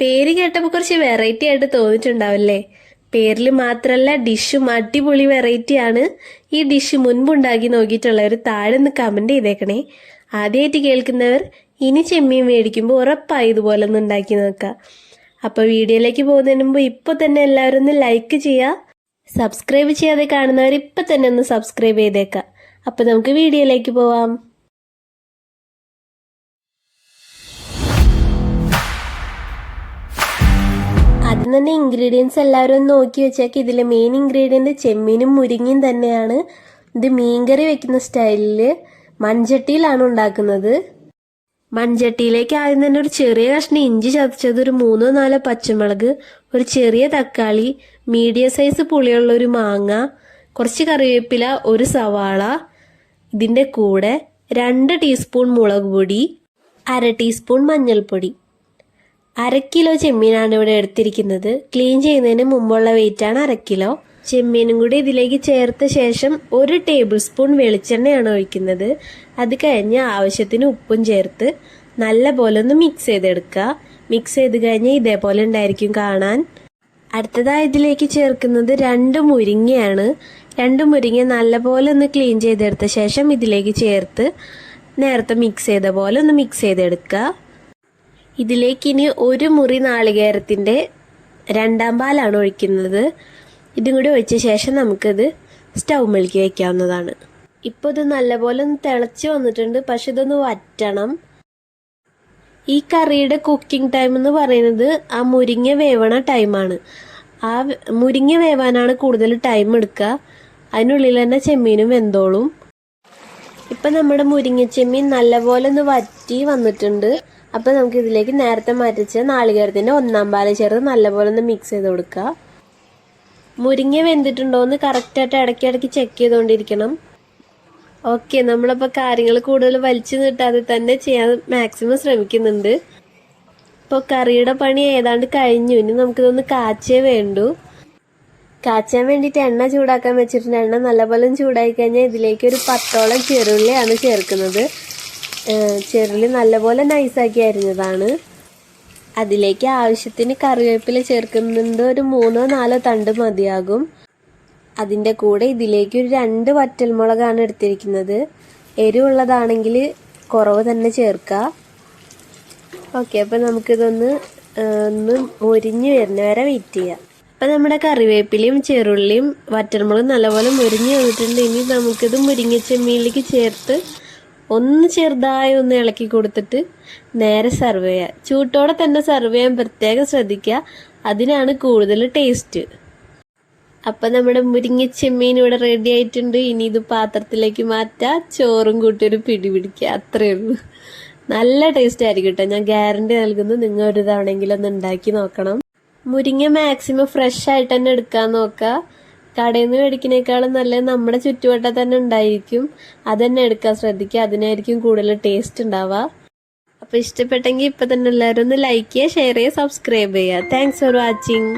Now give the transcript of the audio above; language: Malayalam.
പേര് കേട്ടപ്പോൾ കുറച്ച് വെറൈറ്റി ആയിട്ട് തോന്നിയിട്ടുണ്ടാവില്ലേ? പേരിൽ മാത്രമല്ല ഡിഷും അടിപൊളി വെറൈറ്റി ആണ്. ഈ ഡിഷ് മുൻപുണ്ടാക്കി നോക്കിയിട്ടുള്ളവർ താഴെ നിന്ന് കമന്റ് ചെയ്തേക്കണേ. ആദ്യമായിട്ട് കേൾക്കുന്നവർ ഇനി ചെമ്മീൻ മേടിക്കുമ്പോൾ ഉറപ്പായി ഇതുപോലെ ഒന്ന് ഉണ്ടാക്കി നോക്കുക. അപ്പോൾ വീഡിയോയിലേക്ക് പോകുന്നതിന് മുമ്പ് ഇപ്പോൾ തന്നെ എല്ലാവരും ഒന്ന് ലൈക്ക് ചെയ്യുക. സബ്സ്ക്രൈബ് ചെയ്യാതെ കാണുന്നവർ ഇപ്പം തന്നെ ഒന്ന് സബ്സ്ക്രൈബ് ചെയ്തേക്കാം അപ്പോൾ നമുക്ക് വീഡിയോയിലേക്ക് പോവാം. ആദ്യം തന്നെ ഇൻഗ്രീഡിയൻസ് എല്ലാവരും ഒന്ന് നോക്കി വെച്ചേക്ക്. ഇതിലെ മെയിൻ ഇൻഗ്രീഡിയന്റ് ചെമ്മീനും മുരിങ്ങയും തന്നെയാണ്. ഇത് മീൻകറി വെക്കുന്ന സ്റ്റൈലിൽ മൺചട്ടിയിലാണ് ഉണ്ടാക്കുന്നത്. മൺചട്ടിയിലേക്ക് ആദ്യം തന്നെ ഒരു ചെറിയ കഷ്ണം ഇഞ്ചി ചതച്ചത് ഒരു മൂന്നോ നാലോ പച്ചമുളക് ഒരു ചെറിയ തക്കാളി മീഡിയം സൈസ് പുളിയുള്ള ഒരു മാങ്ങ കുറച്ച് കറിവേപ്പില ഒരു സവാള ഇതിന്റെ കൂടെ രണ്ട് ടീസ്പൂൺ മുളക് പൊടി അര ടീസ്പൂൺ മഞ്ഞൾപ്പൊടി. അര കിലോ ചെമ്മീനാണ് ഇവിടെ എടുത്തിരിക്കുന്നത്. ക്ലീൻ ചെയ്യുന്നതിന് മുമ്പുള്ള വെയിറ്റ് ആണ് അര കിലോ. ചെമ്മീനും കൂടി ഇതിലേക്ക് ചേർത്ത ശേഷം ഒരു ടേബിൾ സ്പൂൺ വെളിച്ചെണ്ണയാണ് ഒഴിക്കുന്നത്. അത് കഴിഞ്ഞ് ആവശ്യത്തിന് ഉപ്പും ചേർത്ത് നല്ല പോലെ ഒന്ന് മിക്സ് ചെയ്തെടുക്കുക. മിക്സ് ചെയ്ത് കഴിഞ്ഞാൽ ഇതേപോലെ ഉണ്ടായിരിക്കും കാണാൻ. അടുത്തതായി ഇതിലേക്ക് ചേർക്കുന്നത് രണ്ട് മുരിങ്ങയാണ്. രണ്ട് മുരിങ്ങ നല്ലപോലെ ഒന്ന് ക്ലീൻ ചെയ്തെടുത്ത ശേഷം ഇതിലേക്ക് ചേർത്ത് നേരത്തെ മിക്സ് ചെയ്ത പോലെ ഒന്ന് മിക്സ് ചെയ്തെടുക്കുക. ഇതിലേക്ക് ഇനി ഒരു മുറി നാളികേരത്തിന്റെ രണ്ടാം പാലാണ് ഒഴിക്കുന്നത്. ഇതും കൂടി ഒഴിച്ച ശേഷം നമുക്കിത് സ്റ്റൗ മെഴുക്കി വയ്ക്കാവുന്നതാണ് ഇപ്പോൾ ഇത് നല്ലപോലെ ഒന്ന് തിളച്ച് വന്നിട്ടുണ്ട്. പക്ഷെ ഇതൊന്ന് വറ്റണം. ഈ കറിയുടെ കുക്കിംഗ് ടൈം എന്ന് പറയുന്നത് ആ മുരിങ്ങ വേവണ ടൈമാണ് ആ മുരിങ്ങ വേവാനാണ് കൂടുതൽ ടൈം എടുക്കുക അതിനുള്ളിൽ തന്നെ ചെമ്മീനും വെന്തോളും. ഇപ്പം നമ്മുടെ മുരിങ്ങച്ചെമ്മീൻ നല്ലപോലെ ഒന്ന് വറ്റി വന്നിട്ടുണ്ട്. അപ്പൊ നമുക്ക് ഇതിലേക്ക് നേരത്തെ മരിച്ച നാളികേരത്തിന്റെ ഒന്നാം പാൽ ചേർത്ത് നല്ലപോലെ ഒന്ന് മിക്സ് ചെയ്ത് കൊടുക്കുക മുരിങ്ങ വെന്തിട്ടുണ്ടോ എന്ന് കറക്റ്റായിട്ട് ഇടയ്ക്ക് ചെക്ക് ചെയ്തുകൊണ്ടിരിക്കണം ഓക്കെ നമ്മളപ്പോൾ കാര്യങ്ങൾ കൂടുതൽ വലിച്ചു നീട്ടാതെ തന്നെ ചെയ്യാൻ മാക്സിമം ശ്രമിക്കുന്നുണ്ട്. ഇപ്പോൾ കറിയുടെ പണി ഏതാണ്ട് കഴിഞ്ഞു. ഇനി നമുക്കിതൊന്ന് കാച്ചേ വേണ്ടു. കാച്ചാൻ വേണ്ടിയിട്ട് എണ്ണ ചൂടാക്കാൻ വെച്ചിട്ടുണ്ട്. എണ്ണ നല്ലപോലെ ചൂടായി കഴിഞ്ഞാൽ ഇതിലേക്ക് ഒരു പത്തോളം ചെറുള്ളിയാണ് ചേർക്കുന്നത്. ചെറുള്ളി നല്ലപോലെ നൈസാക്കി അരിഞ്ഞതാണ്. അതിലേക്ക് ആവശ്യത്തിന് കറിവേപ്പില ചേർക്കുന്നുണ്ട്. ഒരു മൂന്നോ നാലോ തണ്ട് മതിയാകും. അതിന്റെ കൂടെ ഇതിലേക്ക് ഒരു രണ്ട് വറ്റൽമുളകാണ് എടുത്തിരിക്കുന്നത്. എരിവുള്ളതാണെങ്കിൽ കുറവ് തന്നെ ചേർക്കുക ഓക്കെ അപ്പം നമുക്കിതൊന്ന് ഒന്ന് മുരിഞ്ഞ് വരുന്ന വരെ വെയിറ്റ് ചെയ്യാം. അപ്പം നമ്മുടെ കറിവേപ്പിലയും ചെറുള്ളിയും വറ്റൽമുളകും നല്ലപോലെ മുരിഞ്ഞ് വന്നിട്ടുണ്ട്. ഇനി നമുക്കിത് മുരിങ്ങച്ചെമ്മീനിലേക്ക് ചേർത്ത് ഒന്ന് ചെറുതായി ഒന്ന് ഇളക്കി കൊടുത്തിട്ട് നേരെ സെർവ് ചെയ്യുക ചൂട്ടോടെ തന്നെ സെർവ് ചെയ്യാൻ പ്രത്യേകം ശ്രദ്ധിക്കുക. അതിനാണ് കൂടുതൽ ടേസ്റ്റ് അപ്പൊ നമ്മുടെ മുരിങ്ങ ചെമ്മീൻ ഇവിടെ റെഡി ആയിട്ടുണ്ട്. ഇനി ഇത് പാത്രത്തിലേക്ക് മാറ്റുക ചോറും കൂട്ടി ഒരു പിടി പിടിക്കുക അത്രയേ ഉള്ളൂ. നല്ല ടേസ്റ്റ് ആയിരിക്കും കേട്ടോ ഞാൻ ഗ്യാരണ്ടി നൽകുന്നു നിങ്ങൾ ഒരു തവണയെങ്കിലും ഒന്ന് ഉണ്ടാക്കി നോക്കണം. മുരിങ്ങ മാക്സിമം ഫ്രഷ് ആയിട്ട് തന്നെ എടുക്കാൻ നോക്കുക. കടയിൽ നിന്ന് മേടിക്കുന്നേക്കാളും നല്ല നമ്മുടെ ചുറ്റുവട്ടം തന്നെ ഉണ്ടായിരിക്കും. അതന്നെ തന്നെ എടുക്കാൻ ശ്രദ്ധിക്കുക. അതിനായിരിക്കും കൂടുതൽ ടേസ്റ്റ് ഉണ്ടാവുക. അപ്പോൾ ഇഷ്ടപ്പെട്ടെങ്കിൽ ഇപ്പം തന്നെ എല്ലാവരും ഒന്ന് ലൈക്ക് ചെയ്യുക ഷെയർ ചെയ്യുക സബ്സ്ക്രൈബ് ചെയ്യുക. Thanks for watching